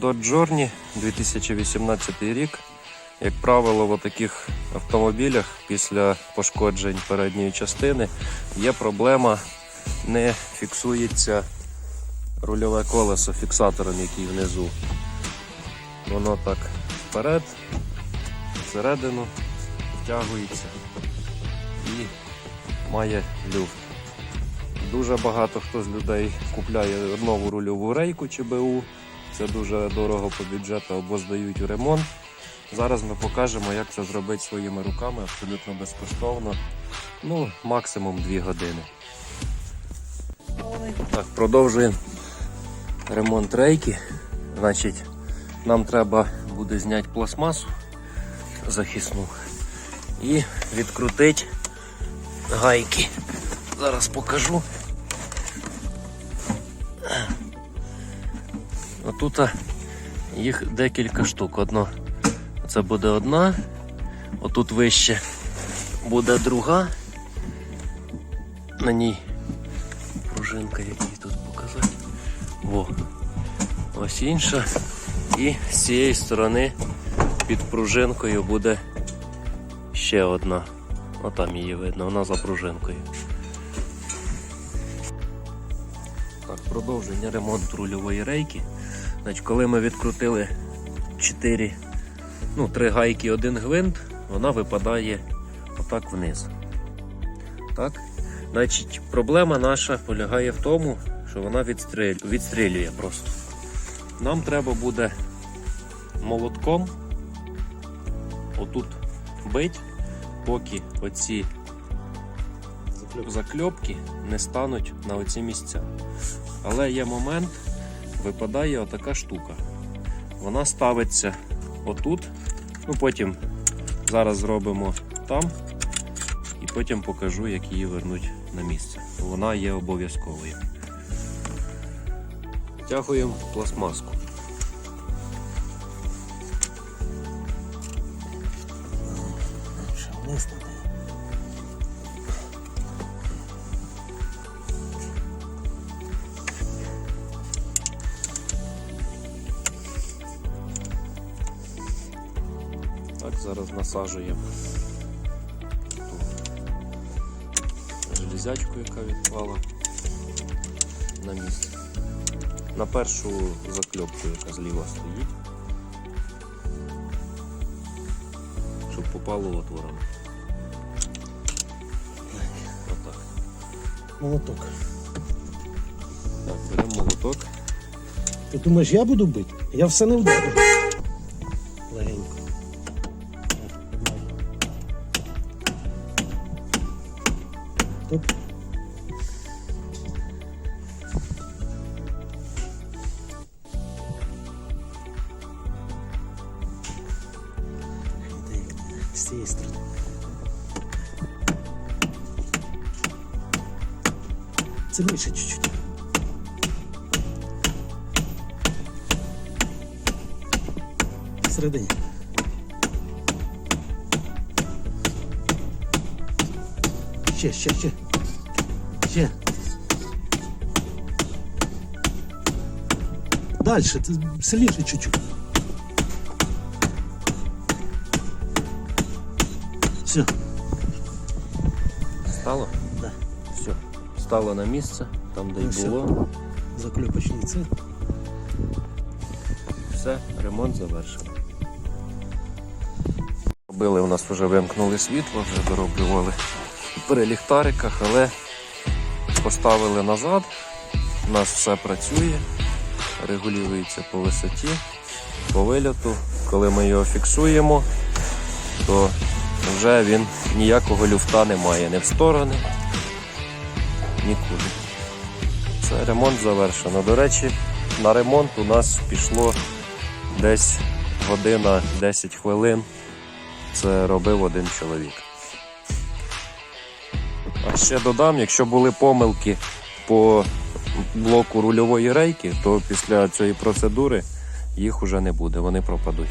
Dodge Journey 2018 рік. Як правило, в таких автомобілях після пошкоджень передньої частини є проблема, не фіксується рульове колесо фіксатором, який внизу. Воно так вперед, всередину втягується і має люфт. Дуже багато хто з людей купляє нову рульову рейку чи БУ. Це дуже дорого по бюджету або здають у ремонт. Зараз ми покажемо, як це зробити своїми руками абсолютно безкоштовно. Ну, максимум 2 години. Так, продовжуємо ремонт рейки. Значить, нам треба буде зняти пластмасу захисну і відкрутити гайки. Зараз покажу. Отут їх декілька штук. Одно. Це буде одна, отут вище буде друга. На ній пружинка, як її тут показати. Во. Ось інша. І з цієї сторони під пружинкою буде ще одна. Отам її видно, вона за пружинкою. Так, продовження ремонту рульової рейки. Значить, коли ми відкрутили 4, ну, 3 гайки, один гвинт, вона випадає отак вниз. Так? Значить, проблема наша полягає в тому, що вона відстрілює, відстрілює просто. Нам треба буде молотком отут бить, поки оці закльопки не стануть на оці місця. Але є момент, випадає отака штука. Вона ставиться отут, ну потім зараз зробимо там і потім покажу, як її вернуть на місце. Вона є обов'язковою. Втягуємо пластмаску. Ще зараз насаджуємо железячку, яка відпала на місце. На першу закльопку, яка зліва стоїть, щоб попало отвором. Отак. Молоток. Так, беремо молоток. Ти думаєш, я буду бити? Я все не вдарю. З. Це більше чуть-чуть. Всередині. Ще, ще, ще. Ще. Дальше, сильніше чуть-чуть. Все. Стало? Да. Все. Стало на місце, там де Ну, й все. було. Закльопочний це. Все, ремонт завершено. Робили, у нас вже вимкнули світло, вже дороблювали при ліхтариках, але поставили назад. У нас все працює, регулюється по висоті, по вильоту. Коли ми його фіксуємо, то вже він ніякого люфта не має ні в сторони, нікуди. Це ремонт завершено. До речі, на ремонт у нас пішло десь година 10 хвилин. Це робив один чоловік. А ще додам, якщо були помилки по блоку рульової рейки, то після цієї процедури їх уже не буде, вони пропадуть.